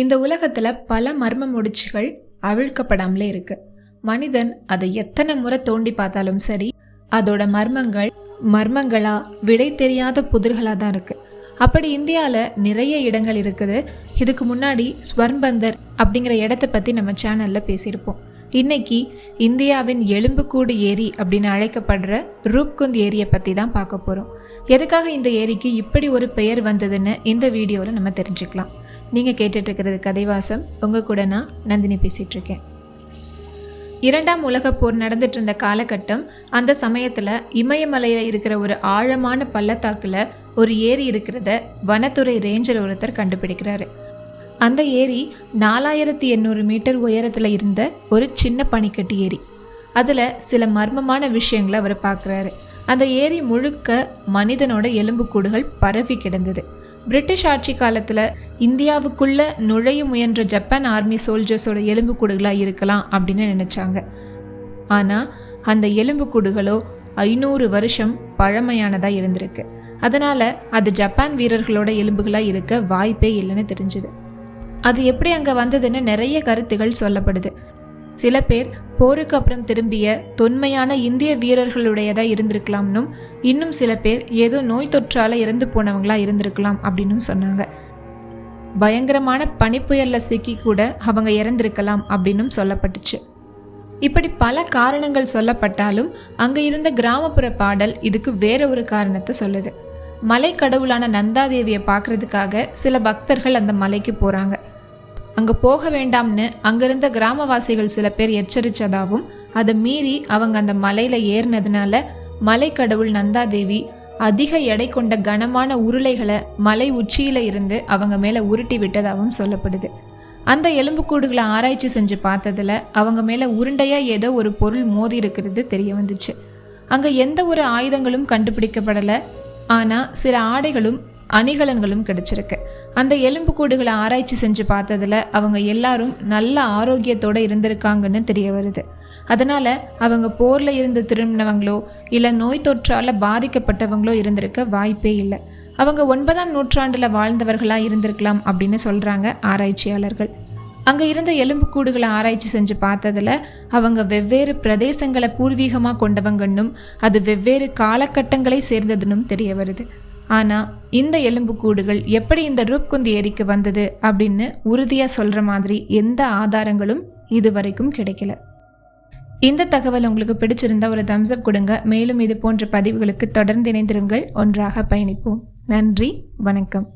இந்த உலகத்தில் பல மர்ம முடிச்சுகள் அவிழ்க்கப்படாமலே இருக்கு. மனிதன் அதை எத்தனை முறை தோண்டி பார்த்தாலும் சரி அதோட மர்மங்கள் மர்மங்களா விடை தெரியாத புதிர்களாக தான் இருக்கு. அப்படி இந்தியாவில் நிறைய இடங்கள் இருக்குது. இதுக்கு முன்னாடி ஸ்வர்பந்தர் அப்படிங்கிற இடத்த பற்றி நம்ம சேனலில் பேசியிருப்போம். இன்னைக்கு இந்தியாவின் எலும்புக்கூடு ஏரி அப்படின்னு அழைக்கப்படுற ரூப்குந்த் ஏரியை பற்றி தான் பார்க்க போகிறோம் எதுக்காக இந்த ஏரிக்கு இப்படி ஒரு பெயர் வந்ததுன்னு இந்த வீடியோவில் நம்ம தெரிஞ்சுக்கலாம். நீங்கள் கேட்டுட்ருக்கிறது கதைவாசம். உங்கள் கூட நான் நந்தினி பேசிகிட்ருக்கேன் இரண்டாம் உலகப் போர் நடந்துட்டு இருந்த காலகட்டம் அந்த சமயத்தில் இமயமலையில் இருக்கிற ஒரு ஆழமான பள்ளத்தாக்கில் ஒரு ஏரி இருக்கிறத வனத்துறை ரேஞ்சர் ஒருத்தர் கண்டுபிடிக்கிறாரு. அந்த ஏரி நாலாயிரத்தி எண்ணூறு மீட்டர் உயரத்தில் இருந்த ஒரு சின்ன பனிக்கட்டி ஏரி. அதில் சில மர்மமான விஷயங்களை அவர் பார்க்குறாரு அந்த ஏரி முழுக்க மனிதனோட எலும்புக்கூடுகள் பரவி கிடந்தது. பிரிட்டிஷ் ஆட்சி காலத்தில் இந்தியாவுக்குள்ள நுழைய முயன்ற ஜப்பான் ஆர்மி சோல்ஜர்ஸோட எலும்புக்கூடுகளாக இருக்கலாம் அப்படின்னு நினச்சாங்க. ஆனால் அந்த எலும்புக்கூடுகளோ ஐநூறு வருஷம் பழமையானதாக இருந்திருக்கு. அதனால் அது ஜப்பான் வீரர்களோட எலும்புகளாக இருக்க வாய்ப்பே இல்லைன்னு தெரிஞ்சுது. அது எப்படி அங்கே வந்ததுன்னு நிறைய கருத்துகள் சொல்லப்படுது. சில பேர் போருக்கு அப்புறம் திரும்பிய தொன்மையான இந்திய வீரர்களுடையதாக இருந்திருக்கலாம்னும் இன்னும் சில பேர் ஏதோ நோய் தொற்றால் இறந்து போனவங்களா இருந்திருக்கலாம் அப்படின்னும் சொன்னாங்க. பயங்கரமான பனிப்புயல்ல சிக்கி கூட அவங்க இறந்திருக்கலாம் அப்படின்னும் சொல்லப்பட்டுச்சு. இப்படி பல காரணங்கள் சொல்லப்பட்டாலும் அங்கே இருந்த கிராமப்புற பாடல் இதுக்கு வேற ஒரு காரணத்தை சொல்லுது. மலை கடவுளான நந்தாதேவியை பார்க்கறதுக்காக சில பக்தர்கள் அந்த மலைக்கு போகிறாங்க அங்கே போக வேண்டாம்னு அங்கிருந்த கிராமவாசிகள் சில பேர் எச்சரித்ததாகவும் அதை மீறி அவங்க அந்த மலையில் ஏறினதுனால மலை கடவுள் நந்தாதேவி அதிக எடை கொண்ட கனமான உருளைகளை மலை உச்சியில் இருந்து அவங்க மேலே உருட்டி விட்டதாகவும் சொல்லப்படுது. அந்த எலும்புக்கூடுகளை ஆராய்ச்சி செஞ்சு பார்த்ததுல அவங்க மேலே உருண்டையாக ஏதோ ஒரு பொருள் மோதி இருக்கிறது தெரிய வந்துச்சு. அங்கே எந்த ஒரு ஆயுதங்களும் கண்டுபிடிக்கப்படலை. ஆனால் சில ஆடைகளும் அணிகலன்களும் கிடைச்சிருக்கு. அந்த எலும்புக்கூடுகளை ஆராய்ச்சி செஞ்சு பார்த்ததுல அவங்க எல்லாரும் நல்ல ஆரோக்கியத்தோடு இருந்திருக்காங்கன்னு தெரிய வருது. அதனால் அவங்க போரில் இருந்து திரும்பினவங்களோ இல்லை நோய் தொற்றால் பாதிக்கப்பட்டவங்களோ இருந்திருக்க வாய்ப்பே இல்லை. அவங்க ஒன்பதாம் நூற்றாண்டில் வாழ்ந்தவர்களாக இருந்திருக்கலாம் அப்படின்னு சொல்கிறாங்க ஆராய்ச்சியாளர்கள். அங்கே இருந்த எலும்புக்கூடுகளை ஆராய்ச்சி செஞ்சு பார்த்ததில் அவங்க வெவ்வேறு பிரதேசங்களை பூர்வீகமாக கொண்டவங்கன்னும் அது வெவ்வேறு காலகட்டங்களை சேர்ந்ததுன்னும் தெரிய வருது. ஆனால் இந்த எலும்புக்கூடுகள் எப்படி இந்த ரூப்குந்தி ஏரிக்கு வந்தது அப்படின்னு உறுதியாக சொல்கிற மாதிரி எந்த ஆதாரங்களும் இது வரைக்கும் கிடைக்கல. இந்த தகவல் உங்களுக்கு பிடிச்சிருந்தா ஒரு தம்ஸ்அப் கொடுங்க. மேலும் இது போன்ற பதிவுகளுக்கு தொடர்ந்து இணைந்திருங்கள். ஒன்றாக பயணிப்போம். நன்றி. வணக்கம்.